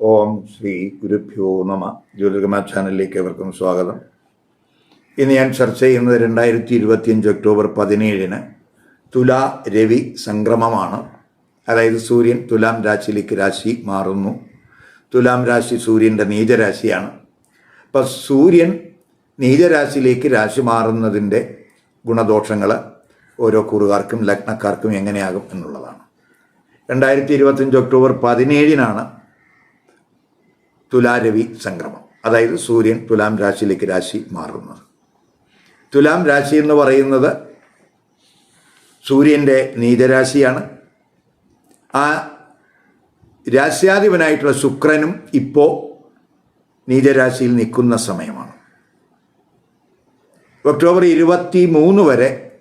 ഓം ശ്രീ ഗുരുഭ്യോ നമ. ജ്യോതിർഗമ ചാനലിലേക്ക് എവർക്കും സ്വാഗതം. ഇന്ന് ഞാൻ ചർച്ച ചെയ്യുന്നത് രണ്ടായിരത്തി ഇരുപത്തിയഞ്ച് ഒക്ടോബർ പതിനേഴിന് തുലാ രവി സംക്രമമാണ്. അതായത് സൂര്യൻ തുലാം രാശിയിലേക്ക് രാശി മാറുന്നു. തുലാം രാശി സൂര്യന്റെ നീചരാശിയാണ്. അപ്പം സൂര്യൻ നീചരാശിയിലേക്ക് രാശി മാറുന്നതിന്റെ ഗുണദോഷങ്ങൾ ഓരോ കൂറുകാർക്കും ലഗ്നക്കാർക്കും എങ്ങനെയാകും എന്നുള്ളതാണ്. രണ്ടായിരത്തി ഇരുപത്തഞ്ച് ഒക്ടോബർ പതിനേഴിനാണ് തുലാരവി സംക്രമം. അതായത് സൂര്യൻ തുലാം രാശിയിലേക്ക് രാശി മാറുന്നത്. തുലാം രാശി എന്ന് പറയുന്നത് സൂര്യന്റെ നീചരാശിയാണ്. ആ രാശ്യാധിപനായിട്ടുള്ള ശുക്രനും ഇപ്പോൾ നീചരാശിയിൽ നിൽക്കുന്ന സമയമാണ്. ഒക്ടോബർ ഇരുപത്തി മൂന്ന് വരെ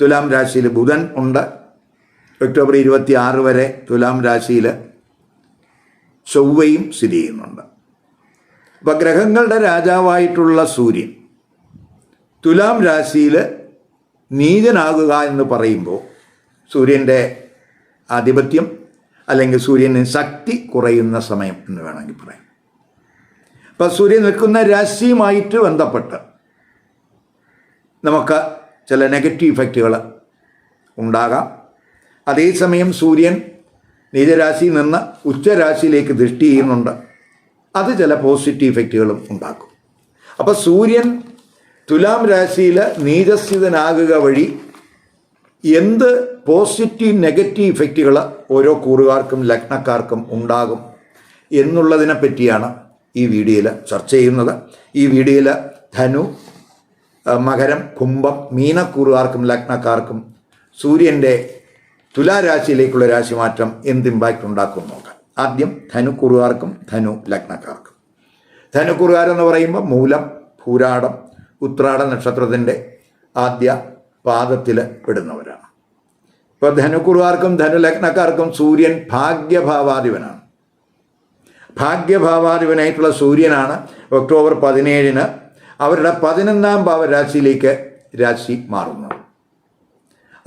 തുലാം രാശിയിൽ ബുധൻ ഉണ്ട്. ഒക്ടോബർ ഇരുപത്തി ആറ് വരെ തുലാം രാശിയിൽ ചൊവ്വയും സ്ഥിതി ചെയ്യുന്നുണ്ട്. അപ്പം ഗ്രഹങ്ങളുടെ രാജാവായിട്ടുള്ള സൂര്യൻ തുലാം രാശിയിൽ നീചനാകുക എന്ന് പറയുമ്പോൾ സൂര്യന്റെ ആധിപത്യം അല്ലെങ്കിൽ സൂര്യന് ശക്തി കുറയുന്ന സമയം എന്ന് വേണമെങ്കിൽ പറയാം. അപ്പം സൂര്യൻ നിൽക്കുന്ന രാശിയുമായിട്ട് ബന്ധപ്പെട്ട് നമുക്ക് ചില നെഗറ്റീവ് ഇഫക്റ്റുകൾ ഉണ്ടാകാം. അതേസമയം സൂര്യൻ നീചരാശിയിൽ നിന്ന് ഉച്ചരാശിയിലേക്ക് ദൃഷ്ടി ചെയ്യുന്നുണ്ട്. അത് ചില പോസിറ്റീവ് ഇഫക്റ്റുകളും ഉണ്ടാക്കും. അപ്പോൾ സൂര്യൻ തുലാം രാശിയിൽ നീചസ്ഥിതനാകുക വഴി എന്ത് പോസിറ്റീവ് നെഗറ്റീവ് ഇഫക്റ്റുകൾ ഓരോ കൂറുകാർക്കും ലഗ്നക്കാർക്കും ഉണ്ടാകും എന്നുള്ളതിനെ പറ്റിയാണ് ഈ വീഡിയോയിൽ ചർച്ച ചെയ്യുന്നത്. ഈ വീഡിയോയിൽ ധനു മകരം കുംഭം മീനക്കൂറുകാർക്കും ലഗ്നക്കാർക്കും സൂര്യന്റെ തുലാരാശിയിലേക്കുള്ള രാശിമാറ്റം എന്ത് ഇമ്പാക്റ്റ് ഉണ്ടാക്കും നോക്കാം. ആദ്യം ധനുക്കുറുകാർക്കും ധനു ലഗ്നക്കാർക്കും. ധനുക്കുറുകാരെന്ന് പറയുമ്പോൾ മൂലം ഭൂരാടം ഉത്രാട നക്ഷത്രത്തിന്റെ ആദ്യ പാദത്തിൽ പെടുന്നവരാണ്. ഇപ്പോൾ ധനുക്കുറുകാർക്കും ധനുലഗ്നക്കാർക്കും സൂര്യൻ ഭാഗ്യഭാവാധിപനാണ്. ഭാഗ്യഭാവാധിപനായിട്ടുള്ള സൂര്യനാണ് ഒക്ടോബർ പതിനേഴിന് അവരുടെ പതിനൊന്നാം ഭാവരാശിയിലേക്ക് രാശി മാറുന്നത്.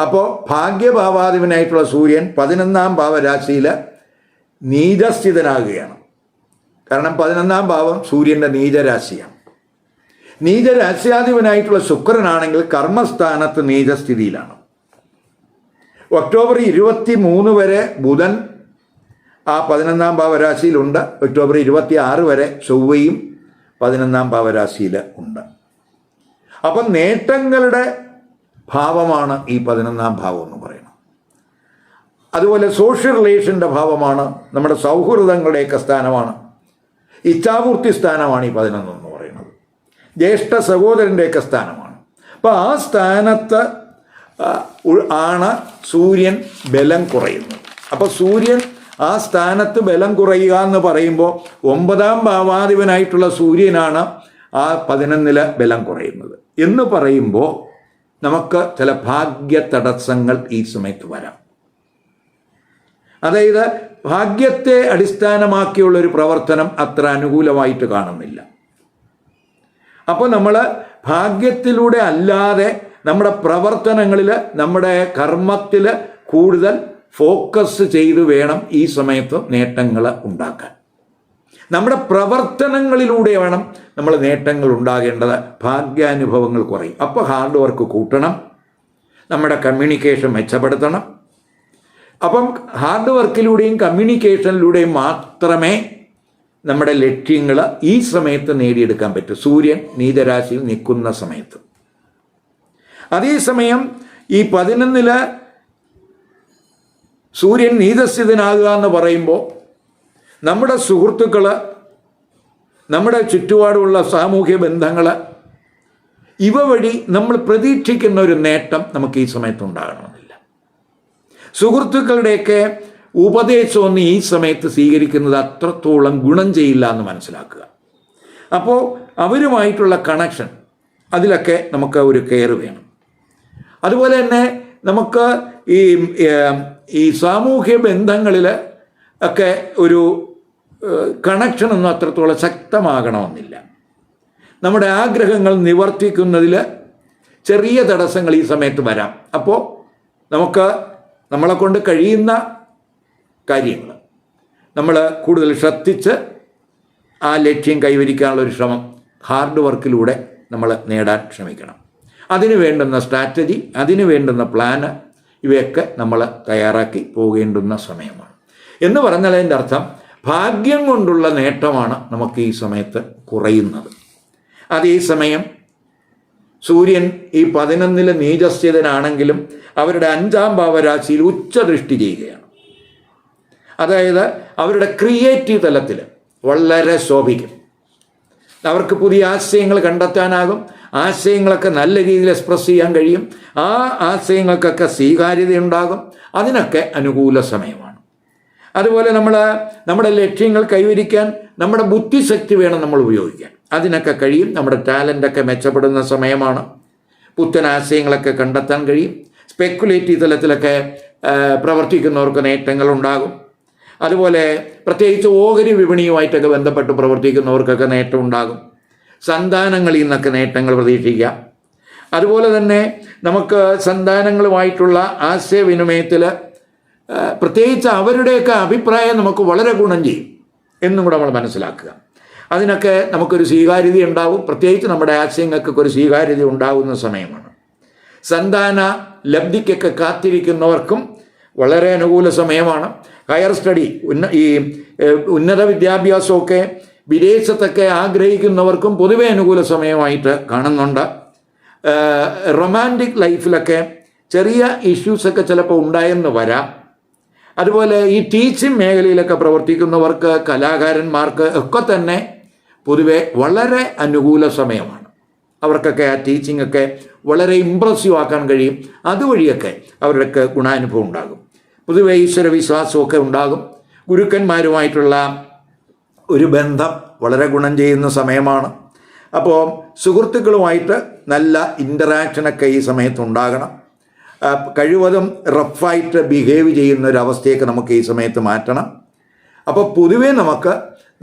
അപ്പോൾ ഭാഗ്യഭാവാധിപനായിട്ടുള്ള സൂര്യൻ പതിനൊന്നാം ഭാവരാശിയിൽ നീചസ്ഥിതനാകുകയാണ്. കാരണം പതിനൊന്നാം ഭാവം സൂര്യന്റെ നീചരാശിയാണ്. നീചരാശ്യാധിപനായിട്ടുള്ള ശുക്രനാണെങ്കിൽ കർമ്മസ്ഥാനത്ത് നീചസ്ഥിതിയിലാണ്. ഒക്ടോബർ ഇരുപത്തി മൂന്ന് വരെ ബുധൻ ആ പതിനൊന്നാം ഭാവരാശിയിലുണ്ട്. ഒക്ടോബർ ഇരുപത്തി ആറ് വരെ ചൊവ്വയും പതിനൊന്നാം ഭാവരാശിയിൽ ഉണ്ട്. അപ്പം നേട്ടങ്ങളുടെ ഭാവമാണ് ഈ പതിനൊന്നാം ഭാവം എന്ന് പറയുന്നത്. അതുപോലെ സോഷ്യൽ റിലേഷന്റെ ഭാവമാണ് നമ്മുടെ സൗഹൃദങ്ങളുടെയൊക്കെ സ്ഥാനമാണ് ഇച്ഛാപൂർത്തി സ്ഥാനമാണ് ഈ പതിനൊന്നെന്ന് പറയുന്നത്. ജ്യേഷ്ഠ സഹോദരന്റെയൊക്കെ സ്ഥാനമാണ്. അപ്പോൾ ആ സ്ഥാനത്ത് ആണ് സൂര്യൻ ബലം കുറയുന്നത്. അപ്പോൾ സൂര്യൻ ആ സ്ഥാനത്ത് ബലം കുറയുക എന്ന് പറയുമ്പോൾ ഒമ്പതാം ഭാവാധിപനായിട്ടുള്ള സൂര്യനാണ് ആ പതിനൊന്നിൽ ബലം കുറയുന്നത്. എന്ന് പറയുമ്പോൾ നമുക്ക് ചില ഭാഗ്യ തടസ്സങ്ങൾ ഈ സമയത്ത് വരാം. അതായത് ഭാഗ്യത്തെ അടിസ്ഥാനമാക്കിയുള്ള ഒരു പ്രവർത്തനം അത്ര അനുകൂലമായിട്ട് കാണുന്നില്ല. അപ്പോൾ നമ്മൾ ഭാഗ്യത്തിലൂടെ അല്ലാതെ നമ്മുടെ പ്രവർത്തനങ്ങളിൽ നമ്മുടെ കർമ്മത്തിൽ കൂടുതൽ ഫോക്കസ് ചെയ്ത് വേണം ഈ സമയത്ത് നേട്ടങ്ങൾ ഉണ്ടാക്കാൻ. നമ്മുടെ പ്രവർത്തനങ്ങളിലൂടെ വേണം നമ്മൾ നേട്ടങ്ങൾ ഉണ്ടാകേണ്ടത്. ഭാഗ്യാനുഭവങ്ങൾ കുറയും. അപ്പോൾ ഹാർഡ് വർക്ക് കൂട്ടണം. നമ്മുടെ കമ്മ്യൂണിക്കേഷൻ മെച്ചപ്പെടുത്തണം. അപ്പം ഹാർഡ് വർക്കിലൂടെയും കമ്മ്യൂണിക്കേഷനിലൂടെയും മാത്രമേ നമ്മുടെ ലക്ഷ്യങ്ങൾ ഈ സമയത്ത് നേടിയെടുക്കാൻ പറ്റൂ. സൂര്യൻ നീതരാശിയിൽ നിൽക്കുന്ന സമയത്ത്. അതേസമയം ഈ പതിനൊന്നിൽ സൂര്യൻ നീതസ്ഥിതനാകുക എന്ന് പറയുമ്പോൾ നമ്മുടെ സുഹൃത്തുക്കൾ നമ്മുടെ ചുറ്റുപാടുമുള്ള സാമൂഹ്യ ബന്ധങ്ങൾ ഇവ വഴി നമ്മൾ പ്രതീക്ഷിക്കുന്ന ഒരു നേട്ടം നമുക്ക് ഈ സമയത്ത് ഉണ്ടാകണമെന്നില്ല സുഹൃത്തുക്കളുടെയൊക്കെ ഉപദേശമൊന്നും ഈ സമയത്ത് സ്വീകരിക്കുന്നത് അത്രത്തോളം ഗുണം ചെയ്യില്ല എന്ന് മനസ്സിലാക്കുക. അപ്പോൾ അവരുമായിട്ടുള്ള കണക്ഷൻ അതിലൊക്കെ നമുക്ക് ഒരു കെയർ വേണം. അതുപോലെ തന്നെ നമുക്ക് ഈ ഈ സാമൂഹ്യ ബന്ധങ്ങളിൽ ഒക്കെ ഒരു കണക്ഷനൊന്നും അത്രത്തോളം ശക്തമാകണമെന്നില്ല. നമ്മുടെ ആഗ്രഹങ്ങൾ നിവർത്തിക്കുന്നതിൽ ചെറിയ തടസ്സങ്ങൾ ഈ സമയത്ത് വരാം. അപ്പോൾ നമുക്ക് നമ്മളെ കൊണ്ട് കഴിയുന്ന കാര്യങ്ങൾ. നമ്മൾ കൂടുതൽ ശ്രദ്ധിച്ച് ആ ലക്ഷ്യം കൈവരിക്കാനുള്ള ഒരു ശ്രമം ഹാർഡ് വർക്കിലൂടെ നമ്മൾ നേടാൻ ശ്രമിക്കണം. അതിന് വേണ്ടുന്ന സ്ട്രാറ്റജി അതിന് വേണ്ടുന്ന പ്ലാന് ഇവയൊക്കെ നമ്മൾ തയ്യാറാക്കി പോകേണ്ടുന്ന സമയമാണ്. എന്ന് പറഞ്ഞാൽ അതിന്റെ അർത്ഥം ഭാഗ്യം കൊണ്ടുള്ള നേട്ടമാണ് നമുക്ക് ഈ സമയത്ത് കുറയുന്നത്. അതേസമയം സൂര്യൻ ഈ പതിനൊന്നിൽ നീചസ്ഥിതനാണെങ്കിലും അവരുടെ അഞ്ചാം ഭാവരാശിയിൽ ഉച്ച ദൃഷ്ടി ചെയ്യുകയാണ്. അതായത് അവരുടെ ക്രിയേറ്റീവ് തലത്തിൽ വളരെ ശോഭിക്കും. അവർക്ക് പുതിയ ആശയങ്ങൾ കണ്ടെത്താനാകും. ആശയങ്ങളൊക്കെ നല്ല രീതിയിൽ എക്സ്പ്രസ് ചെയ്യാൻ കഴിയും. ആ ആശയങ്ങൾക്കൊക്കെ സ്വീകാര്യതയുണ്ടാകും. അതിനൊക്കെ അനുകൂല സമയമാണ്. അതുപോലെ നമ്മൾ നമ്മുടെ ലക്ഷ്യങ്ങൾ കൈവരിക്കാൻ നമ്മുടെ ബുദ്ധിശക്തി വേണം നമ്മൾ ഉപയോഗിക്കാൻ. അതിനൊക്കെ കഴിയും. നമ്മുടെ ടാലന്റൊക്കെ മെച്ചപ്പെടുന്ന സമയമാണ്. പുത്തൻ ആശയങ്ങളൊക്കെ കണ്ടെത്താൻ കഴിയും. സ്പെക്കുലേറ്റീവ് തലത്തിലൊക്കെ പ്രവർത്തിക്കുന്നവർക്ക് നേട്ടങ്ങൾ ഉണ്ടാകും. അതുപോലെ പ്രത്യേകിച്ച് ഓഹരി വിപണിയുമായിട്ടൊക്കെ ബന്ധപ്പെട്ട് പ്രവർത്തിക്കുന്നവർക്കൊക്കെ നേട്ടം ഉണ്ടാകും. സന്താനങ്ങളിൽ നിന്നൊക്കെ നേട്ടങ്ങൾ പ്രതീക്ഷിക്കാം അതുപോലെ തന്നെ നമുക്ക് സന്താനങ്ങളുമായിട്ടുള്ള ആശയവിനിമയത്തിൽ പ്രത്യേകിച്ച് അവരുടെയൊക്കെ അഭിപ്രായം നമുക്ക് വളരെ ഗുണം ചെയ്യും എന്നും കൂടെ നമ്മൾ മനസ്സിലാക്കുക. അതിനൊക്കെ നമുക്കൊരു സ്വീകാര്യത ഉണ്ടാവും. പ്രത്യേകിച്ച് നമ്മുടെ ആശയങ്ങൾക്കൊക്കെ ഒരു സ്വീകാര്യത ഉണ്ടാകുന്ന സമയമാണ്. സന്താന ലബ്ധിക്കൊക്കെ കാത്തിരിക്കുന്നവർക്കും വളരെ അനുകൂല സമയമാണ്. ഹയർ സ്റ്റഡി ഉന്ന ഈ ഉന്നത വിദ്യാഭ്യാസമൊക്കെ വിദേശത്തൊക്കെ ആഗ്രഹിക്കുന്നവർക്കും പൊതുവെ അനുകൂല സമയമായിട്ട് കാണുന്നുണ്ട്. റൊമാന്റിക് ലൈഫിലൊക്കെ ചെറിയ ഇഷ്യൂസൊക്കെ ചിലപ്പോൾ ഉണ്ടായെന്ന് വരാം. അതുപോലെ ഈ ടീച്ചിങ് മേഖലയിലൊക്കെ പ്രവർത്തിക്കുന്നവർക്ക് കലാകാരന്മാർക്ക് ഒക്കെ തന്നെ പൊതുവെ വളരെ അനുകൂല സമയമാണ്. അവർക്കൊക്കെ ആ ടീച്ചിങ് ഒക്കെ വളരെ ഇമ്പ്രസീവ് ആക്കാൻ കഴിയും. അതുവഴിയൊക്കെ അവരുടെയൊക്കെ ഗുണാനുഭവം ഉണ്ടാകും. പൊതുവെ ഈശ്വരവിശ്വാസമൊക്കെ ഉണ്ടാകും. ഗുരുക്കന്മാരുമായിട്ടുള്ള ഒരു ബന്ധം വളരെ ഗുണം ചെയ്യുന്ന സമയമാണ്. അപ്പോൾ സുഹൃത്തുക്കളുമായിട്ട് നല്ല ഇന്ററാക്ഷനൊക്കെ ഈ സമയത്ത് ഉണ്ടാകണം. കഴിവതും റഫായിട്ട് ബിഹേവ് ചെയ്യുന്ന ഒരു അവസ്ഥയൊക്കെ നമുക്ക് ഈ സമയത്ത് മാറ്റണം. അപ്പോൾ പൊതുവേ നമുക്ക്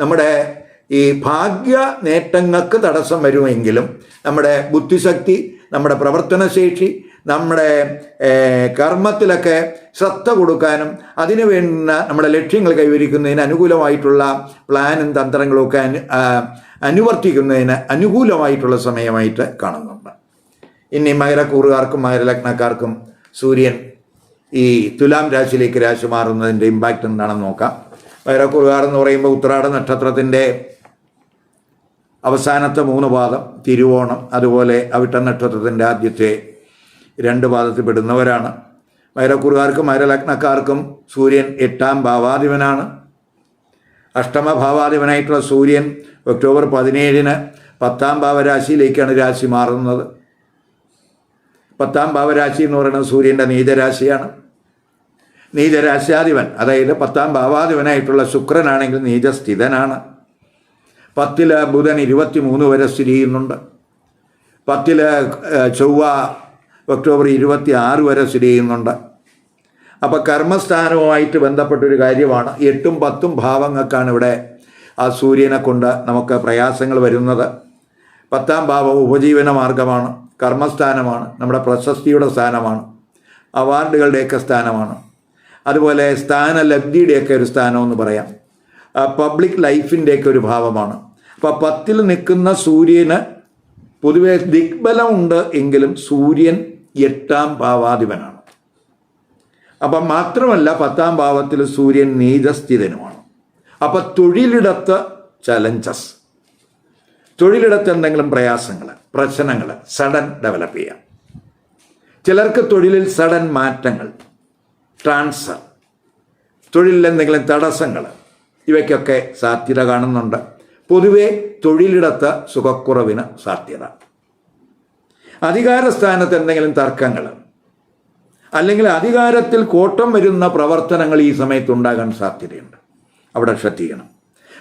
നമ്മുടെ ഈ ഭാഗ്യ നേട്ടങ്ങൾക്ക് തടസ്സം വരുമെങ്കിലും നമ്മുടെ ബുദ്ധിശക്തി നമ്മുടെ പ്രവർത്തനശേഷി നമ്മുടെ കർമ്മത്തിലൊക്കെ ശ്രദ്ധ കൊടുക്കാനും അതിനു വേണ്ടുന്ന നമ്മുടെ ലക്ഷ്യങ്ങൾ കൈവരിക്കുന്നതിന് അനുകൂലമായിട്ടുള്ള പ്ലാനും തന്ത്രങ്ങളും ഒക്കെ അനു അനുവർത്തിക്കുന്നതിന് അനുകൂലമായിട്ടുള്ള സമയമായിട്ട് കാണുന്നുണ്ട്. ഇനി മകരക്കൂറുകാർക്കും മകരലഗ്നക്കാർക്കും സൂര്യൻ ഈ തുലാം രാശിയിലേക്ക് രാശി മാറുന്നതിന്റെ ഇമ്പാക്റ്റ് എന്താണെന്ന് നോക്കാം. മകരക്കൂറുകാർ എന്ന് പറയുമ്പോൾ ഉത്രാട നക്ഷത്രത്തിന്റെ അവസാനത്തെ മൂന്ന് പാദം തിരുവോണം അതുപോലെ അവിട്ട നക്ഷത്രത്തിന്റെ ആദ്യത്തെ രണ്ട് പാദത്തിൽ പെടുന്നവരാണ്. മകരക്കുറുകാർക്കും മകരലഗ്നക്കാർക്കും സൂര്യൻ എട്ടാം ഭാവാധിപനാണ്. അഷ്ടമ ഭാവാധിപനായിട്ടുള്ള സൂര്യൻ ഒക്ടോബർ പതിനേഴിന് പത്താം ഭാവരാശിയിലേക്കാണ് രാശി മാറുന്നത്. പത്താം ഭാവരാശി എന്ന് പറയുന്നത് സൂര്യന്റെ നീചരാശിയാണ്. നീചരാശ്യാധിപൻ അതായത് പത്താം ഭാവാധിപനായിട്ടുള്ള ശുക്രനാണെങ്കിൽ നീചസ്ഥിതനാണ്. പത്തിൽ ബുധൻ ഇരുപത്തി മൂന്ന് വരെ സ്ഥിതി ചെയ്യുന്നുണ്ട്. പത്തിൽ ഏഹ്, ചൊവ്വ ഒക്ടോബർ ഇരുപത്തി ആറ് വരെ സ്ഥിതി ചെയ്യുന്നുണ്ട്. അപ്പോൾ കർമ്മസ്ഥാനവുമായിട്ട് ബന്ധപ്പെട്ടൊരു കാര്യമാണ്. എട്ടും പത്തും ഭാവങ്ങൾക്കാണ് ഇവിടെ ആ സൂര്യനെ കൊണ്ട് നമുക്ക് പ്രയാസങ്ങൾ വരുന്നത്. പത്താം ഭാവം ഉപജീവന മാർഗമാണ് കർമ്മസ്ഥാനമാണ് നമ്മുടെ പ്രശസ്തിയുടെ സ്ഥാനമാണ് അവാർഡുകളുടെയൊക്കെ സ്ഥാനമാണ്. അതുപോലെ സ്ഥാനലബ്ധിയുടെയൊക്കെ ഒരു സ്ഥാനമെന്ന് പറയാം. പബ്ലിക് ലൈഫിന്റെയൊക്കെ ഒരു ഭാവമാണ്. അപ്പോൾ പത്തിൽ നിൽക്കുന്ന സൂര്യന് പൊതുവെ ദിഗ്ബലമുണ്ട് എങ്കിലും സൂര്യൻ എട്ടാം ഭാവാധിപനാണ്. അപ്പം മാത്രമല്ല പത്താം ഭാവത്തിൽ സൂര്യൻ നീചസ്ഥിതനുമാണ്. അപ്പം തൊഴിലിടത്ത് ചലഞ്ചസ് തൊഴിലിടത്ത് എന്തെങ്കിലും പ്രയാസങ്ങൾ പ്രശ്നങ്ങൾ സഡൻ ഡെവലപ്പ് ചെയ്യാം. ചിലർക്ക് തൊഴിലിൽ സഡൻ മാറ്റങ്ങൾ ട്രാൻസ്ഫർ തൊഴിലിൽ എന്തെങ്കിലും തടസ്സങ്ങൾ ഇവയ്ക്കൊക്കെ സാധ്യത കാണുന്നുണ്ട്. പൊതുവെ തൊഴിലിടത്ത് സുഖക്കുറവിന് സാധ്യത. അധികാരസ്ഥാനത്ത് എന്തെങ്കിലും തർക്കങ്ങൾ അല്ലെങ്കിൽ അധികാരത്തിൽ കോട്ടം വരുന്ന പ്രവർത്തനങ്ങൾ ഈ സമയത്ത് ഉണ്ടാകാൻ സാധ്യതയുണ്ട്. അവിടെ ശ്രദ്ധിക്കണം.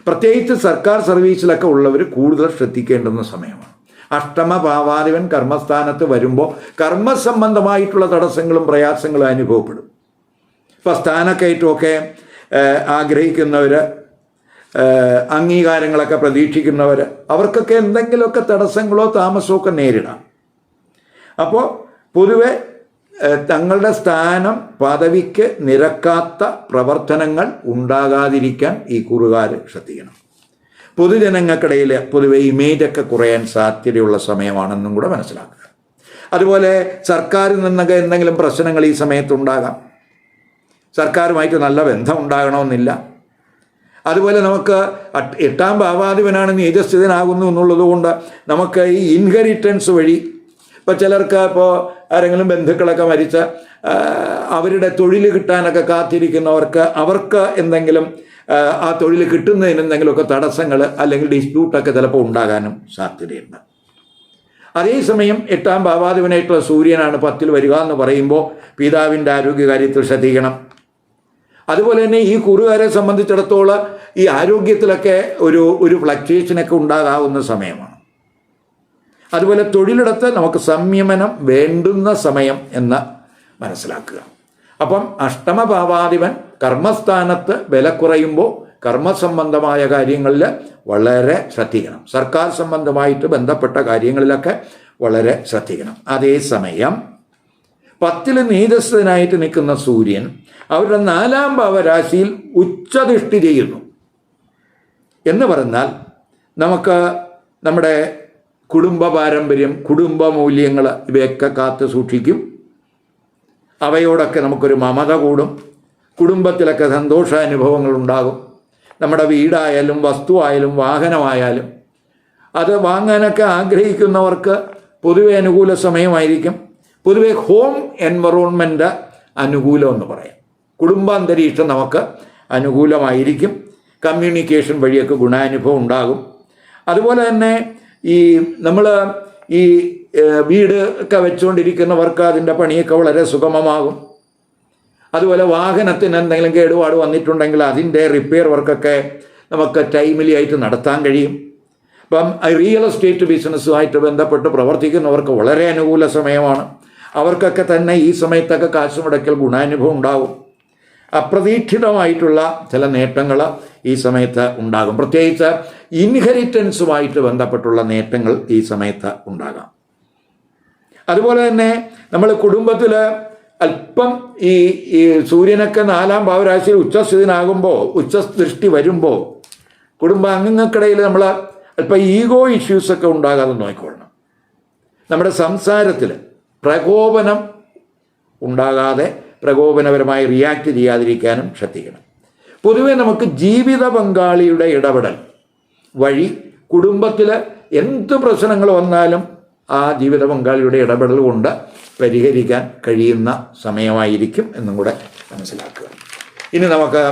പ്രത്യേകിച്ച് സർക്കാർ സർവീസിലൊക്കെ ഉള്ളവർ കൂടുതൽ ശ്രദ്ധിക്കേണ്ടുന്ന സമയമാണ്. അഷ്ടമ ഭാവാധിപൻ കർമ്മസ്ഥാനത്ത് വരുമ്പോൾ കർമ്മസംബന്ധമായിട്ടുള്ള തടസ്സങ്ങളും പ്രയാസങ്ങളും അനുഭവപ്പെടും. ഇപ്പോൾ സ്ഥാനക്കയറ്റമൊക്കെ ആഗ്രഹിക്കുന്നവർ അംഗീകാരങ്ങളൊക്കെ പ്രതീക്ഷിക്കുന്നവർ അവർക്കൊക്കെ എന്തെങ്കിലുമൊക്കെ തടസ്സങ്ങളോ താമസമോ ഒക്കെ നേരിടാം. അപ്പോൾ പൊതുവെ തങ്ങളുടെ സ്ഥാനം പദവിക്ക് നിരക്കാത്ത പ്രവർത്തനങ്ങൾ ഉണ്ടാകാതിരിക്കാൻ ഈ കുറുകാർ ശ്രദ്ധിക്കണം. പൊതുജനങ്ങൾക്കിടയിൽ പൊതുവെ ഇമേജൊക്കെ കുറയാൻ സാധ്യതയുള്ള സമയമാണെന്നും കൂടെ മനസ്സിലാക്കുക. അതുപോലെ സർക്കാരിൽ നിന്നൊക്കെ എന്തെങ്കിലും പ്രശ്നങ്ങൾ ഈ സമയത്തുണ്ടാകാം സർക്കാരുമായിട്ട് നല്ല ബന്ധം ഉണ്ടാകണമെന്നില്ല. അതുപോലെ നമുക്ക് എട്ടാം ഭാവാധിപനാണ് നീചസ്ഥിതനാകുന്നു എന്നുള്ളത് കൊണ്ട് നമുക്ക് ഈ ഇൻഹെറിറ്റൻസ് വഴി ഇപ്പോൾ ചിലർക്ക് ഇപ്പോൾ ആരെങ്കിലും ബന്ധുക്കളൊക്കെ മരിച്ച അവരുടെ തൊഴിൽ കിട്ടാനൊക്കെ കാത്തിരിക്കുന്നവർക്ക് അവർക്ക് എന്തെങ്കിലും ആ, തൊഴിൽ കിട്ടുന്നതിന് എന്തെങ്കിലുമൊക്കെ തടസ്സങ്ങൾ അല്ലെങ്കിൽ ഡിസ്പ്യൂട്ടൊക്കെ ചിലപ്പോൾ ഉണ്ടാകാനും സാധ്യതയുണ്ട്. അതേസമയം എട്ടാം ഭാവാധിപനായിട്ടുള്ള സൂര്യനാണ് പത്തിൽ വരിക എന്ന് പറയുമ്പോൾ പിതാവിന്റെ ആരോഗ്യകാര്യത്തിൽ ശ്രദ്ധിക്കണം. അതുപോലെ തന്നെ ഈ കുറുകാരെ സംബന്ധിച്ചിടത്തോളം ഈ ആരോഗ്യത്തിലൊക്കെ ഒരു ഒരു ഫ്ലക്ച്വേഷനൊക്കെ ഉണ്ടാകാവുന്ന സമയമാണ്. അതുപോലെ തൊഴിലിടത്ത് നമുക്ക് സംയമനം വേണ്ടുന്ന സമയം എന്ന് മനസ്സിലാക്കുക. അപ്പം അഷ്ടമഭാവാധിപൻ കർമ്മസ്ഥാനത്ത് വില കുറയുമ്പോൾ കർമ്മസംബന്ധമായ കാര്യങ്ങളിൽ വളരെ ശ്രദ്ധിക്കണം. സർക്കാർ സംബന്ധമായിട്ട് ബന്ധപ്പെട്ട കാര്യങ്ങളിലൊക്കെ വളരെ ശ്രദ്ധിക്കണം. അതേസമയം പത്തിൽ നീതസ്ഥനായിട്ട് നിൽക്കുന്ന സൂര്യൻ അവരുടെ നാലാം ഭാവരാശിയിൽ ഉച്ചദൃഷ്ടി ചെയ്യുന്നു. എന്ന് പറഞ്ഞാൽ നമുക്ക് നമ്മുടെ കുടുംബ പാരമ്പര്യം കുടുംബ മൂല്യങ്ങൾ ഇവയൊക്കെ കാത്തു സൂക്ഷിക്കും. അവയോടൊക്കെ നമുക്കൊരു മമത കൂടും. കുടുംബത്തിലൊക്കെ സന്തോഷാനുഭവങ്ങൾ ഉണ്ടാകും. നമ്മുടെ വീടായാലും വസ്തുവായാലും വാഹനമായാലും. അത് വാങ്ങാനൊക്കെ ആഗ്രഹിക്കുന്നവർക്ക് പൊതുവെ അനുകൂല സമയമായിരിക്കും. പൊതുവെ ഹോം എൻവറോൺമെന്റ് അനുകൂലം എന്ന് പറയാം. കുടുംബാന്തരീക്ഷം നമുക്ക് അനുകൂലമായിരിക്കും. കമ്മ്യൂണിക്കേഷൻ വഴിയൊക്കെ ഗുണാനുഭവം ഉണ്ടാകും. അതുപോലെ തന്നെ ഈ നമ്മൾ ഈ വീട് ഒക്കെ വെച്ചുകൊണ്ടിരിക്കുന്നവർക്ക് അതിന്റെ പണിയൊക്കെ വളരെ സുഗമമാകും. അതുപോലെ വാഹനത്തിന് എന്തെങ്കിലും കേടുപാട് വന്നിട്ടുണ്ടെങ്കിൽ അതിന്റെ റിപ്പയർ വർക്കൊക്കെ നമുക്ക് ടൈമിലി ആയിട്ട് നടത്താൻ കഴിയും. അപ്പം റിയൽ എസ്റ്റേറ്റ് ബിസിനസ്സുമായിട്ട് ബന്ധപ്പെട്ട് പ്രവർത്തിക്കുന്നവർക്ക് വളരെ അനുകൂല സമയമാണ്. അവർക്കൊക്കെ തന്നെ ഈ സമയത്തൊക്കെ കാശ് മുടക്കൽ ഗുണാനുഭവം ഉണ്ടാകും അപ്രതീക്ഷിതമായിട്ടുള്ള ചില നേട്ടങ്ങൾ ഈ സമയത്ത് ഉണ്ടാകും. പ്രത്യേകിച്ച് ഇൻഹെറിറ്റൻസുമായിട്ട് ബന്ധപ്പെട്ടുള്ള നേട്ടങ്ങൾ ഈ സമയത്ത് ഉണ്ടാകാം. അതുപോലെ തന്നെ നമ്മൾ കുടുംബത്തിൽ അല്പം ഈ ഈ സൂര്യനൊക്കെ നാലാം ഭാവരാശിയിൽ ഉച്ചസ്ഥിതനാകുമ്പോൾ ഉച്ചദൃഷ്ടി വരുമ്പോൾ കുടുംബാംഗങ്ങൾക്കിടയിൽ നമ്മൾ അല്പം ഈഗോ ഇഷ്യൂസൊക്കെ ഉണ്ടാകാതെ നോക്കിക്കൊള്ളണം. നമ്മുടെ സംസാരത്തിൽ പ്രകോപനം ഉണ്ടാകാതെ പ്രകോപനപരമായി റിയാക്ട് ചെയ്യാതിരിക്കാനും ശ്രദ്ധിക്കണം. പൊതുവെ നമുക്ക് ജീവിത പങ്കാളിയുടെ ഇടപെടൽ വഴി കുടുംബത്തിൽ എന്ത് പ്രശ്നങ്ങൾ വന്നാലും ആ ജീവിത പങ്കാളിയുടെ ഇടപെടൽ കൊണ്ട് പരിഹരിക്കാൻ കഴിയുന്ന സമയമായിരിക്കും എന്നും കൂടെ മനസ്സിലാക്കുക. ഇനി നമുക്ക്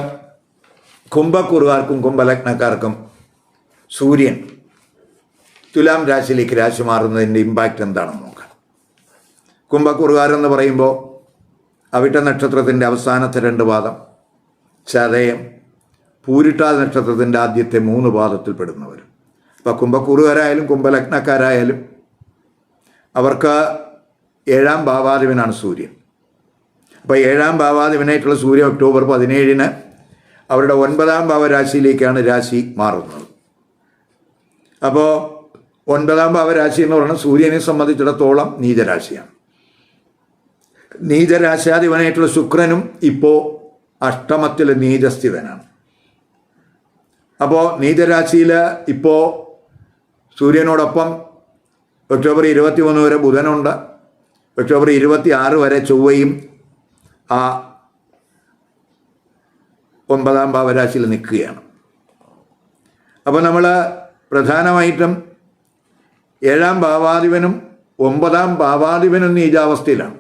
കുംഭക്കുറുകാർക്കും കുംഭലഗ്നക്കാർക്കും സൂര്യൻ തുലാം രാശിയിലേക്ക് രാശി മാറുന്നതിന്റെ ഇമ്പാക്റ്റ് എന്താണെന്ന് നോക്കാം. കുംഭക്കുറുകാരെന്ന് പറയുമ്പോൾ അവിട്ട നക്ഷത്രത്തിന്റെ അവസാനത്തെ രണ്ട് പാദം ചതയം പൂരിട്ടാൽ നക്ഷത്രത്തിന്റെ ആദ്യത്തെ മൂന്ന് പാദത്തിൽ പെടുന്നവർ. അപ്പോൾ കുംഭക്കൂറുകാരായാലും കുംഭലഗ്നക്കാരായാലും അവർക്ക് ഏഴാം ഭാവാധിപനാണ് സൂര്യൻ. അപ്പോൾ ഏഴാം ഭാവാധിപനായിട്ടുള്ള സൂര്യൻ ഒക്ടോബർ പതിനേഴിന് അവരുടെ ഒൻപതാം ഭാവരാശിയിലേക്കാണ് രാശി മാറുന്നത്. അപ്പോൾ ഒൻപതാം ഭാവരാശി എന്ന് പറയുന്നത് സൂര്യനെ സംബന്ധിച്ചിടത്തോളം നീചരാശിയാണ്. നീചരാശാധിപനായിട്ടുള്ള ശുക്രനും ഇപ്പോൾ അഷ്ടമത്തിലെ നീചസ്ഥിതനാണ്. അപ്പോൾ നീചരാശിയിൽ ഇപ്പോൾ സൂര്യനോടൊപ്പം ഒക്ടോബർ ഇരുപത്തി മൂന്ന് വരെ ബുധനുണ്ട്. ഒക്ടോബർ ഇരുപത്തി ആറ് വരെ ചൊവ്വയും ആ ഒമ്പതാം ഭാവരാശിയിൽ നിൽക്കുകയാണ്. അപ്പോൾ നമ്മൾ പ്രധാനമായിട്ടും ഏഴാം ഭാവാധിപനും ഒമ്പതാം ഭാവാധിപനും നീചാവസ്ഥയിലാണ്.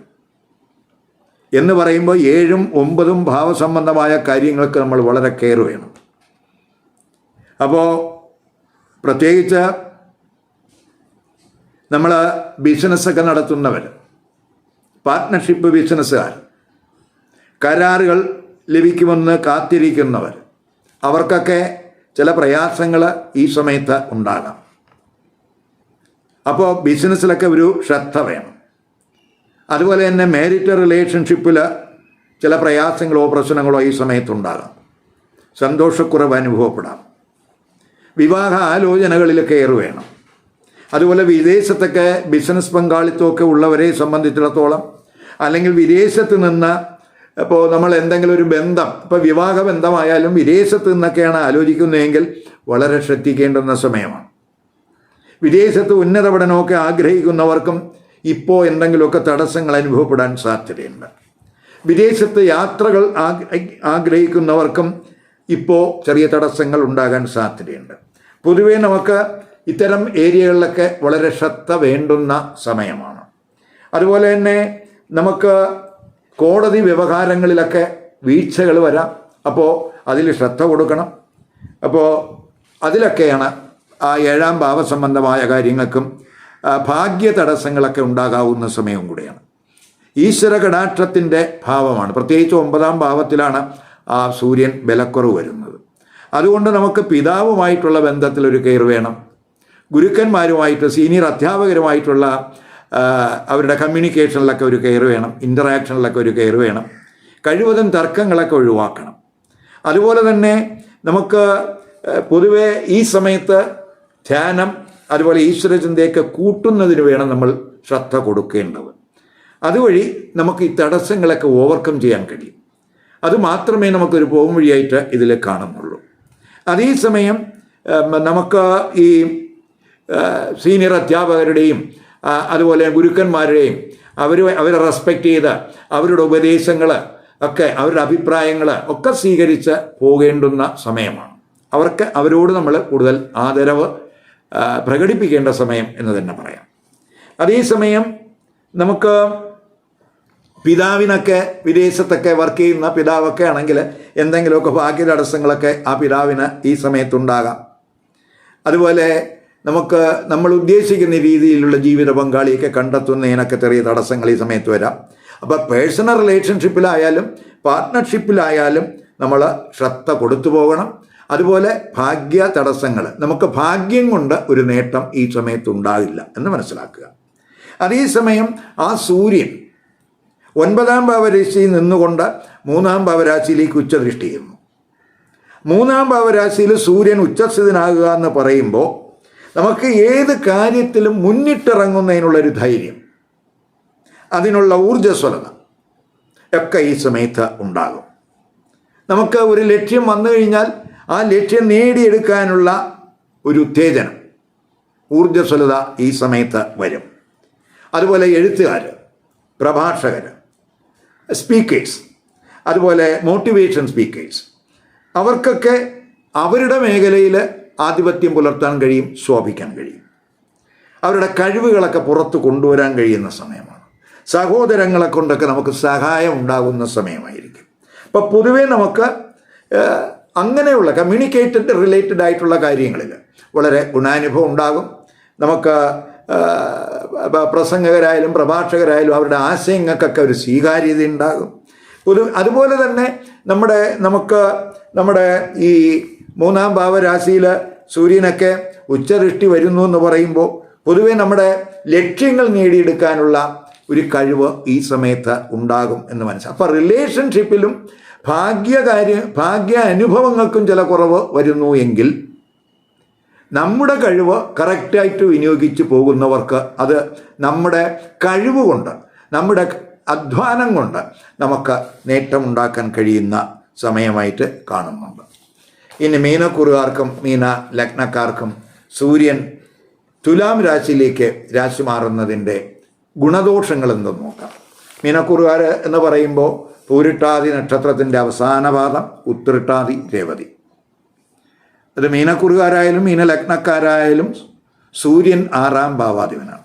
എന്ന് പറയുമ്പോൾ ഏഴും ഒമ്പതും ഭാവസംബന്ധമായ കാര്യങ്ങൾക്ക് നമ്മൾ വളരെ കെയർ വേണം. അപ്പോൾ പ്രത്യേകിച്ച് നമ്മൾ ബിസിനസ്സൊക്കെ നടത്തുന്നവർ പാർട്ട്ണർഷിപ്പ് ബിസിനസ്സുകാർ കരാറുകൾ ലഭിക്കുമെന്ന് കാത്തിരിക്കുന്നവർ അവർക്കൊക്കെ ചില പ്രയാസങ്ങൾ ഈ സമയത്ത് ഉണ്ടാകാം അപ്പോൾ ബിസിനസ്സിലൊക്കെ ഒരു ശ്രദ്ധ വേണം. അതുപോലെ തന്നെ മേരിറ്റ് റിലേഷൻഷിപ്പിൽ ചില പ്രയാസങ്ങളോ പ്രശ്നങ്ങളോ ഈ സമയത്തുണ്ടാകാം സന്തോഷക്കുറവ് അനുഭവപ്പെടാം. വിവാഹ ആലോചനകളിലൊക്കെ ഏറ് വേണം. അതുപോലെ വിദേശത്തൊക്കെ ബിസിനസ് പങ്കാളിത്തമൊക്കെ ഉള്ളവരെ സംബന്ധിച്ചിടത്തോളം അല്ലെങ്കിൽ വിദേശത്ത് നിന്ന് ഇപ്പോൾ നമ്മൾ എന്തെങ്കിലും ഒരു ബന്ധം ഇപ്പോൾ വിവാഹ ബന്ധമായാലും വിദേശത്ത് നിന്നൊക്കെയാണ് ആലോചിക്കുന്നതെങ്കിൽ വളരെ ശ്രദ്ധിക്കേണ്ടുന്ന സമയമാണ്. വിദേശത്ത് ഉന്നത പഠനമൊക്കെ ആഗ്രഹിക്കുന്നവർക്കും ഇപ്പോൾ എന്തെങ്കിലുമൊക്കെ തടസ്സങ്ങൾ അനുഭവപ്പെടാൻ സാധ്യതയുണ്ട്. വിദേശത്ത് യാത്രകൾ ആഗ്രഹിക്കുന്നവർക്കും ഇപ്പോൾ ചെറിയ തടസ്സങ്ങൾ ഉണ്ടാകാൻ സാധ്യതയുണ്ട്. പൊതുവേ നമുക്ക് ഇത്തരം ഏരിയകളിലൊക്കെ വളരെ ശ്രദ്ധ വേണ്ടുന്ന സമയമാണ്. അതുപോലെ തന്നെ നമുക്ക് കോടതി വ്യവഹാരങ്ങളിലൊക്കെ വീഴ്ചകൾ വരാം. അപ്പോൾ അതിൽ ശ്രദ്ധ കൊടുക്കണം. അപ്പോൾ അതിലൊക്കെയാണ് ആ ഏഴാം ഭാവസംബന്ധമായ കാര്യങ്ങൾക്കും ഭാഗ്യ തടസ്സങ്ങളൊക്കെ ഉണ്ടാകാവുന്ന സമയവും കൂടിയാണ്. ഈശ്വര കടാക്ഷത്തിന്റെ ഭാവമാണ്. പ്രത്യേകിച്ച് ഒമ്പതാം ഭാവത്തിലാണ് ആ സൂര്യൻ ബലക്കുറവ് വരുന്നത്. അതുകൊണ്ട് നമുക്ക് പിതാവുമായിട്ടുള്ള ബന്ധത്തിൽ ഒരു കെയർ വേണം. ഗുരുക്കന്മാരുമായിട്ട് സീനിയർ അധ്യാപകരുമായിട്ടുള്ള അവരുടെ കമ്മ്യൂണിക്കേഷനിലൊക്കെ ഒരു കെയർ വേണം. ഇന്ററാക്ഷനിലൊക്കെ ഒരു കെയർ വേണം. കഴിവതും തർക്കങ്ങളൊക്കെ ഒഴിവാക്കണം. അതുപോലെ തന്നെ നമുക്ക് പൊതുവെ ഈ സമയത്ത് ധ്യാനം അതുപോലെ ഈശ്വരചിന്തയൊക്കെ കൂട്ടുന്നതിന് വേണം നമ്മൾ ശ്രദ്ധ കൊടുക്കേണ്ടത്. അതുവഴി നമുക്ക് ഈ തടസ്സങ്ങളൊക്കെ ഓവർകം ചെയ്യാൻ കഴിയും. അത് മാത്രമേ നമുക്കൊരു പോകും വഴിയായിട്ട് ഇതിൽ കാണുന്നുള്ളൂ. അതേസമയം നമുക്ക് ഈ സീനിയർ അധ്യാപകരുടെയും അതുപോലെ ഗുരുക്കന്മാരുടെയും അവർ അവരെ റെസ്പെക്റ്റ് ചെയ്ത് അവരുടെ ഉപദേശങ്ങൾ ഒക്കെ അവരുടെ അഭിപ്രായങ്ങൾ ഒക്കെ സ്വീകരിച്ച് പോകേണ്ടുന്ന സമയമാണ്. അവർക്ക് അവരോട് നമ്മൾ കൂടുതൽ ആദരവ് പ്രകടിപ്പിക്കേണ്ട സമയം എന്ന് തന്നെ പറയാം. അതേസമയം നമുക്ക് പിതാവിനൊക്കെ വിദേശത്തൊക്കെ വർക്ക് ചെയ്യുന്ന പിതാവൊക്കെ ആണെങ്കിൽ എന്തെങ്കിലുമൊക്കെ ഭാഗ്യ തടസ്സങ്ങളൊക്കെ ആ പിതാവിന് ഈ സമയത്തുണ്ടാകാം. അതുപോലെ നമുക്ക് നമ്മൾ ഉദ്ദേശിക്കുന്ന രീതിയിലുള്ള ജീവിത പങ്കാളിയൊക്കെ കണ്ടെത്തുന്നതിനൊക്കെ ചെറിയ തടസ്സങ്ങൾ ഈ സമയത്ത് വരാം. അപ്പോൾ പേഴ്സണൽ റിലേഷൻഷിപ്പിലായാലും പാർട്ട്ണർഷിപ്പിലായാലും നമ്മൾ ശ്രദ്ധ കൊടുത്തു പോകണം. അതുപോലെ ഭാഗ്യ തടസ്സങ്ങൾ നമുക്ക് ഭാഗ്യം കൊണ്ട് ഒരു നേട്ടം ഈ സമയത്ത് ഉണ്ടാകില്ല എന്ന് മനസ്സിലാക്കുക. അതേസമയം ആ സൂര്യൻ ഒൻപതാം ഭാവരാശിയിൽ നിന്നുകൊണ്ട് മൂന്നാം ഭാവരാശിയിലേക്ക് ഉച്ചദൃഷ്ടി ചെയ്യുന്നു. മൂന്നാം ഭാവരാശിയിൽ സൂര്യൻ ഉച്ചസ്ഥിതനാകുക എന്ന് പറയുമ്പോൾ നമുക്ക് ഏത് കാര്യത്തിലും മുന്നിട്ടിറങ്ങുന്നതിനുള്ളൊരു ധൈര്യം അതിനുള്ള ഊർജസ്വലത ഒക്കെ ഈ സമയത്ത് ഉണ്ടാകും. നമുക്ക് ഒരു ലക്ഷ്യം വന്നു കഴിഞ്ഞാൽ ആ ലക്ഷ്യം നേടിയെടുക്കാനുള്ള ഒരു ഉത്തേജനം ഊർജസ്വലത ഈ സമയത്ത് വരും. അതുപോലെ എഴുത്തുകാർ പ്രഭാഷകർ സ്പീക്കേഴ്സ് അതുപോലെ മോട്ടിവേഷൻ സ്പീക്കേഴ്സ്. അവർക്കൊക്കെ അവരുടെ മേഖലയിൽ ആധിപത്യം പുലർത്താൻ കഴിയും ശോഭിക്കാൻ കഴിയും. അവരുടെ കഴിവുകളൊക്കെ പുറത്ത് കൊണ്ടുവരാൻ കഴിയുന്ന സമയമാണ്. സഹോദരങ്ങളെ കൊണ്ടൊക്കെ നമുക്ക് സഹായം ഉണ്ടാകുന്ന സമയമായിരിക്കും. അപ്പോൾ പൊതുവേ നമുക്ക് അങ്ങനെയുള്ള കമ്മ്യൂണിക്കേറ്റഡ് റിലേറ്റഡ് ആയിട്ടുള്ള കാര്യങ്ങളിൽ വളരെ ഗുണാനുഭവം ഉണ്ടാകും. നമുക്ക് പ്രസംഗകരായാലും പ്രഭാഷകരായാലും അവരുടെ ആശയങ്ങൾക്കൊക്കെ ഒരു സ്വീകാര്യത ഉണ്ടാകും. ഒരു അതുപോലെ തന്നെ നമ്മുടെ നമുക്ക് നമ്മുടെ ഈ മൂന്നാം ഭാവരാശിയിൽ സൂര്യനൊക്കെ ഉച്ചദൃഷ്ടി വരുന്നു എന്ന് പറയുമ്പോൾ പൊതുവെ നമ്മുടെ ലക്ഷ്യങ്ങൾ നേടിയെടുക്കാനുള്ള ഒരു കഴിവ് ഈ സമയത്ത് ഉണ്ടാകും എന്ന് മനസ്സിലാക്കും അപ്പോൾ റിലേഷൻഷിപ്പിലും ഭാഗ്യകാര്യ ഭാഗ്യ അനുഭവങ്ങൾക്കും ചില കുറവ് വരുന്നു എങ്കിൽ നമ്മുടെ കഴിവ് കറക്റ്റായിട്ട് വിനിയോഗിച്ച് പോകുന്നവർക്ക് അത് നമ്മുടെ കഴിവ് കൊണ്ട് നമ്മുടെ അധ്വാനം കൊണ്ട് നമുക്ക് നേട്ടമുണ്ടാക്കാൻ കഴിയുന്ന സമയമായിട്ട് കാണുന്നുണ്ട്. ഇനി മീനക്കുറുകാർക്കും മീന ലഗ്നക്കാർക്കും സൂര്യൻ തുലാം രാശിയിലേക്ക് രാശി മാറുന്നതിന്റെ ഗുണദോഷങ്ങൾ എന്തെന്ന് നോക്കാം. മീനക്കുറുകാർ എന്ന് പറയുമ്പോൾ പൂരിട്ടാതി നക്ഷത്രത്തിന്റെ അവസാന പാദം ഉത്തിരിട്ടാതി രേവതി. അത് മീനക്കുറുകാരായാലും മീനലഗ്നക്കാരായാലും സൂര്യൻ ആറാം ഭാവാധിപനാണ്.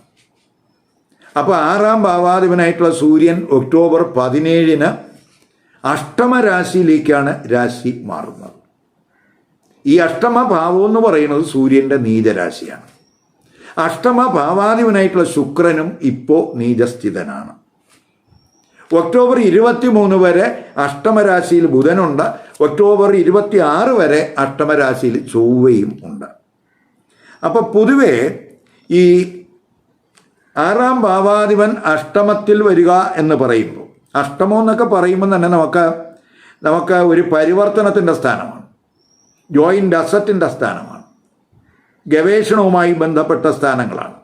അപ്പോൾ ആറാം ഭാവാധിപനായിട്ടുള്ള സൂര്യൻ ഒക്ടോബർ പതിനേഴിന് അഷ്ടമരാശിയിലേക്കാണ് രാശി മാറുന്നത്. ഈ അഷ്ടമ ഭാവം എന്ന് പറയുന്നത് സൂര്യന്റെ നീചരാശിയാണ്. അഷ്ടമ ഭാവാധിപനായിട്ടുള്ള ശുക്രനും ഇപ്പോൾ നീചസ്ഥിതനാണ്. ഒക്ടോബർ ഇരുപത്തി മൂന്ന് വരെ അഷ്ടമരാശിയിൽ ബുധനുണ്ട്. ഒക്ടോബർ ഇരുപത്തി ആറ് വരെ അഷ്ടമരാശിയിൽ ചൊവ്വയും ഉണ്ട്. അപ്പോൾ പൊതുവേ ഈ ആറാം ഭാവാധിപൻ അഷ്ടമത്തിൽ വരിക എന്ന് പറയുമ്പോൾ അഷ്ടമം എന്നൊക്കെ പറയുമ്പോൾ തന്നെ നമുക്ക് നമുക്ക് ഒരു പരിവർത്തനത്തിന്റെ സ്ഥാനമാണ്. ജോയിന്റ് അസറ്റിന്റെ സ്ഥാനമാണ്. ഗവേഷണവുമായി ബന്ധപ്പെട്ട സ്ഥാനങ്ങളാണ്.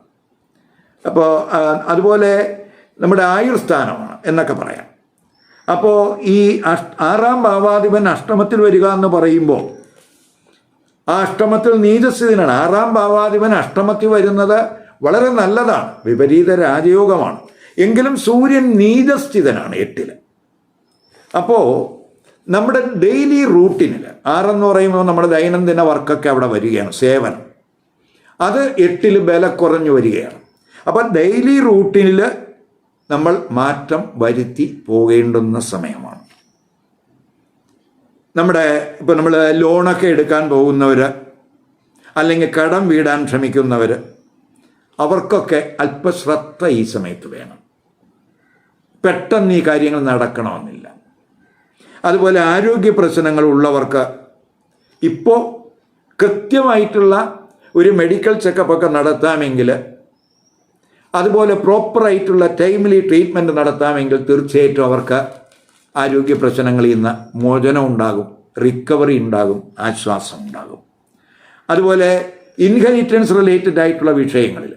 അപ്പോൾ അതുപോലെ നമ്മുടെ ആയുർ സ്ഥാനമാണ് എന്നൊക്കെ പറയാം. അപ്പോൾ ഈ ആറാം ഭാവാധിപൻ അഷ്ടമത്തിൽ വരിക എന്ന് പറയുമ്പോൾ ആ അഷ്ടമത്തിൽ നീചസ്ഥിതിനാണ്. ആറാം ഭാവാധിപൻ അഷ്ടമത്തിൽ വരുന്നത് വളരെ നല്ലതാണ്. വിപരീത രാജയോഗമാണ്. എങ്കിലും സൂര്യൻ നീചസ്ഥിതനാണ് എട്ടിൽ അപ്പോൾ നമ്മുടെ ഡെയിലി റൂട്ടീനിൽ ആറെന്ന് പറയുമ്പോൾ നമ്മുടെ ദൈനംദിന വർക്കൊക്കെ അവിടെ വരികയാണ്. സേവനം. അത് എട്ടിൽ ബല കുറഞ്ഞു വരികയാണ്. അപ്പം ഡെയിലി റൂട്ടീനിൽ നമ്മൾ മാറ്റം വരുത്തി പോകേണ്ടുന്ന സമയമാണ്. നമ്മുടെ ഇപ്പോൾ നമ്മൾ ലോണൊക്കെ എടുക്കാൻ പോകുന്നവർ അല്ലെങ്കിൽ കടം വീടാൻ ശ്രമിക്കുന്നവർ അവർക്കൊക്കെ അല്പശ്രദ്ധ ഈ സമയത്ത് വേണം. പെട്ടെന്ന് ഈ കാര്യങ്ങൾ നടക്കണമെന്നില്ല. അതുപോലെ ആരോഗ്യ പ്രശ്നങ്ങൾ ഉള്ളവർക്ക് ഇപ്പോൾ കൃത്യമായിട്ടുള്ള ഒരു മെഡിക്കൽ ചെക്കപ്പൊക്കെ നടത്താമെങ്കിൽ അതുപോലെ പ്രോപ്പറായിട്ടുള്ള ടൈംലി ട്രീറ്റ്മെന്റ് നടത്താമെങ്കിൽ തീർച്ചയായിട്ടും അവർക്ക് ആരോഗ്യ പ്രശ്നങ്ങളിൽ നിന്ന് മോചനം ഉണ്ടാകും റിക്കവറി ഉണ്ടാകും ആശ്വാസം ഉണ്ടാകും. അതുപോലെ ഇൻഹെറിറ്റൻസ് റിലേറ്റഡ് ആയിട്ടുള്ള വിഷയങ്ങളിൽ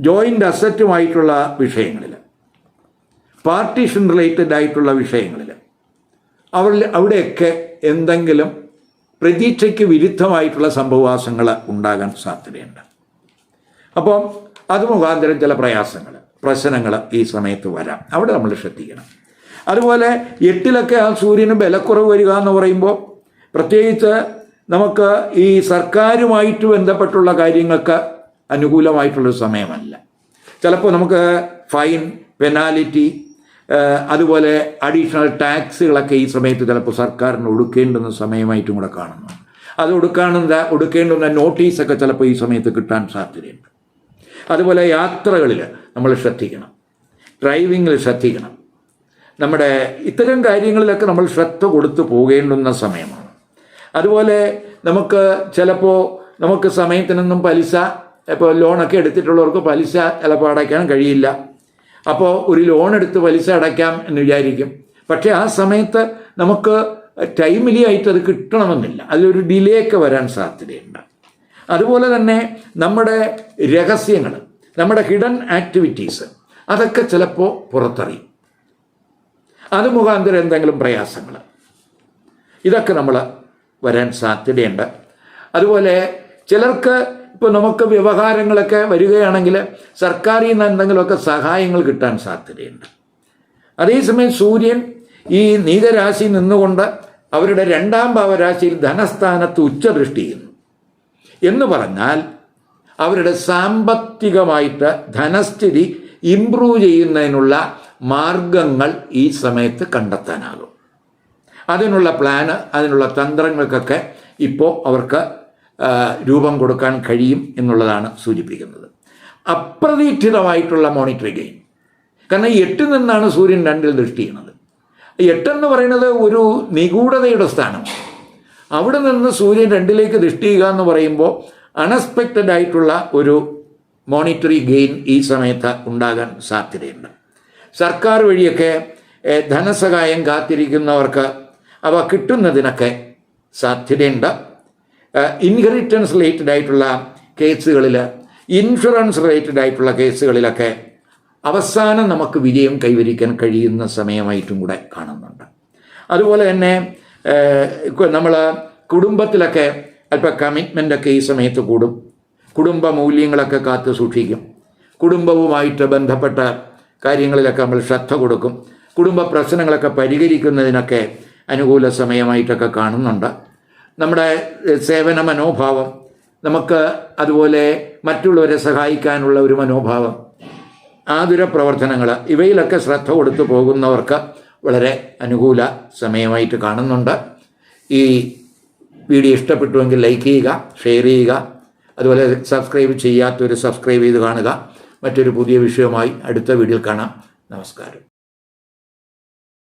ജോയിന്റ് അസറ്റുമായിട്ടുള്ള വിഷയങ്ങളിൽ പാർട്ടീഷൻ റിലേറ്റഡ് ആയിട്ടുള്ള വിഷയങ്ങളിൽ അവർ അവിടെയൊക്കെ എന്തെങ്കിലും പ്രതീക്ഷയ്ക്ക് വിരുദ്ധമായിട്ടുള്ള സംഭവവാസങ്ങൾ ഉണ്ടാകാൻ സാധ്യതയുണ്ട്. അപ്പം അത് മുഖാന്തരം ചില പ്രയാസങ്ങൾ പ്രശ്നങ്ങൾ ഈ സമയത്ത് വരാം. അവിടെ നമ്മൾ ശ്രദ്ധിക്കണം. അതുപോലെ എട്ടിലൊക്കെ ആ സൂര്യന് ബലക്കുറവ് വരിക എന്ന് പറയുമ്പോൾ പ്രത്യേകിച്ച് നമുക്ക് ഈ സർക്കാരുമായിട്ട് ബന്ധപ്പെട്ടുള്ള കാര്യങ്ങൾക്ക് അനുകൂലമായിട്ടുള്ള സമയമല്ല. ചിലപ്പോൾ നമുക്ക് ഫൈൻ പെനാലിറ്റി അതുപോലെ അഡീഷണൽ ടാക്സുകളൊക്കെ ഈ സമയത്ത് ചിലപ്പോൾ സർക്കാരിന് ഒടുക്കേണ്ടുന്ന സമയമായിട്ടും കൂടെ കാണുന്നു അത് ഒടുക്കാണെന്ന ഒടുക്കേണ്ടുന്ന നോട്ടീസൊക്കെ ചിലപ്പോൾ ഈ സമയത്ത് കിട്ടാൻ സാധ്യതയുണ്ട്. അതുപോലെ യാത്രകളിൽ നമ്മൾ ശ്രദ്ധിക്കണം. ഡ്രൈവിങ്ങിൽ ശ്രദ്ധിക്കണം. നമ്മുടെ ഇത്തരം കാര്യങ്ങളിലൊക്കെ നമ്മൾ ശ്രദ്ധ കൊടുത്തു പോകേണ്ടുന്ന സമയമാണ്. അതുപോലെ നമുക്ക് ചിലപ്പോൾ നമുക്ക് സമയത്തിനൊന്നും പലിശ ഇപ്പോൾ ലോണൊക്കെ എടുത്തിട്ടുള്ളവർക്ക് പലിശ ചിലപ്പോൾ അടയ്ക്കാൻ കഴിയില്ല. അപ്പോൾ ഒരു ലോൺ എടുത്ത് പലിശ അടയ്ക്കാം എന്ന് വിചാരിക്കും. പക്ഷേ ആ സമയത്ത് നമുക്ക് ടൈമിലി ആയിട്ട് അത് കിട്ടണമെന്നില്ല. അതിലൊരു ഡിലേ ഒക്കെ വരാൻ സാധ്യതയുണ്ട്. അതുപോലെ തന്നെ നമ്മുടെ രഹസ്യങ്ങൾ നമ്മുടെ ഹിഡൻ ആക്ടിവിറ്റീസ് അതൊക്കെ ചിലപ്പോൾ പുറത്തറിയും. അത് മുഖാന്തരം എന്തെങ്കിലും പ്രയാസങ്ങൾ. ഇതൊക്കെ നമ്മൾ വരാൻ സാധ്യതയുണ്ട്. അതുപോലെ ചിലർക്ക് ഇപ്പോൾ നമുക്ക് വ്യവഹാരങ്ങളൊക്കെ വരികയാണെങ്കിൽ സർക്കാരിൽ നിന്ന് എന്തെങ്കിലുമൊക്കെ സഹായങ്ങൾ കിട്ടാൻ സാധ്യതയുണ്ട്. അതേസമയം സൂര്യൻ ഈ നീതരാശി നിന്നുകൊണ്ട് അവരുടെ രണ്ടാം ഭാവരാശിയിൽ ധനസ്ഥാനത്ത് ഉച്ചദൃഷ്ടി ചെയ്യുന്നു. എന്ന് പറഞ്ഞാൽ അവരുടെ സാമ്പത്തികമായിട്ട് ധനസ്ഥിതി ഇംപ്രൂവ് ചെയ്യുന്നതിനുള്ള മാർഗങ്ങൾ ഈ സമയത്ത് കണ്ടെത്താനാകും. അതിനുള്ള പ്ലാന് അതിനുള്ള തന്ത്രങ്ങൾക്കൊക്കെ ഇപ്പോൾ അവർക്ക് രൂപം കൊടുക്കാൻ കഴിയും എന്നുള്ളതാണ് സൂചിപ്പിക്കുന്നത്. അപ്രതീക്ഷിതമായിട്ടുള്ള മോണിറ്ററി ഗെയിൻ കാരണം എട്ടിൽ നിന്നാണ് സൂര്യൻ രണ്ടിൽ ദൃഷ്ടി ചെയ്യുന്നത്. എട്ടെന്ന് പറയുന്നത് ഒരു നിഗൂഢതയുടെ സ്ഥാനം അവിടെ നിന്ന് സൂര്യൻ രണ്ടിലേക്ക് ദൃഷ്ടിക്കുക എന്ന് പറയുമ്പോൾ അൺഎക്സ്പെക്റ്റഡ് ആയിട്ടുള്ള ഒരു മോണിറ്ററി ഗെയിൻ ഈ സമയത്ത് ഉണ്ടാകാൻ സാധ്യതയുണ്ട്. സർക്കാർ വഴിയൊക്കെ ധനസഹായം കാത്തിരിക്കുന്നവർക്ക് അവ കിട്ടുന്നതിനൊക്കെ സാധ്യതയുണ്ട്. ഇൻഹെറിറ്റൻസ് റിലേറ്റഡ് ആയിട്ടുള്ള കേസുകളിൽ ഇൻഷുറൻസ് റിലേറ്റഡ് ആയിട്ടുള്ള കേസുകളിലൊക്കെ അവസാനം നമുക്ക് വിജയം കൈവരിക്കാൻ കഴിയുന്ന സമയമായിട്ടും കൂടെ കാണുന്നുണ്ട്. അതുപോലെ തന്നെ നമ്മൾ കുടുംബത്തിലൊക്കെ അല്പം കമ്മിറ്റ്മെന്റ് ഒക്കെ ഈ സമയത്ത് കൂടും. കുടുംബ മൂല്യങ്ങളൊക്കെ കാത്തു സൂക്ഷിക്കും. കുടുംബവുമായിട്ട് ബന്ധപ്പെട്ട കാര്യങ്ങളിലൊക്കെ നമ്മൾ ശ്രദ്ധ കൊടുക്കും. കുടുംബ പ്രശ്നങ്ങളൊക്കെ പരിഹരിക്കുന്നതിനൊക്കെ അനുകൂല സമയമായിട്ടൊക്കെ കാണുന്നുണ്ട്. നമ്മുടെ സേവന മനോഭാവം നമുക്ക് അതുപോലെ മറ്റുള്ളവരെ സഹായിക്കാനുള്ള ഒരു മനോഭാവം ആതുര പ്രവർത്തനങ്ങൾ ഇവയിലൊക്കെ ശ്രദ്ധ കൊടുത്തു പോകുന്നവർക്ക് വളരെ അനുകൂല സമയമായിട്ട് കാണുന്നുണ്ട്. ഈ വീഡിയോ ഇഷ്ടപ്പെട്ടുവെങ്കിൽ ലൈക്ക് ചെയ്യുക ഷെയർ ചെയ്യുക അതുപോലെ സബ്സ്ക്രൈബ് ചെയ്യാത്തവർ സബ്സ്ക്രൈബ് ചെയ്ത് കാണുക. മറ്റൊരു പുതിയ വിഷയവുമായി അടുത്ത വീഡിയോയിൽ കാണാം. നമസ്കാരം.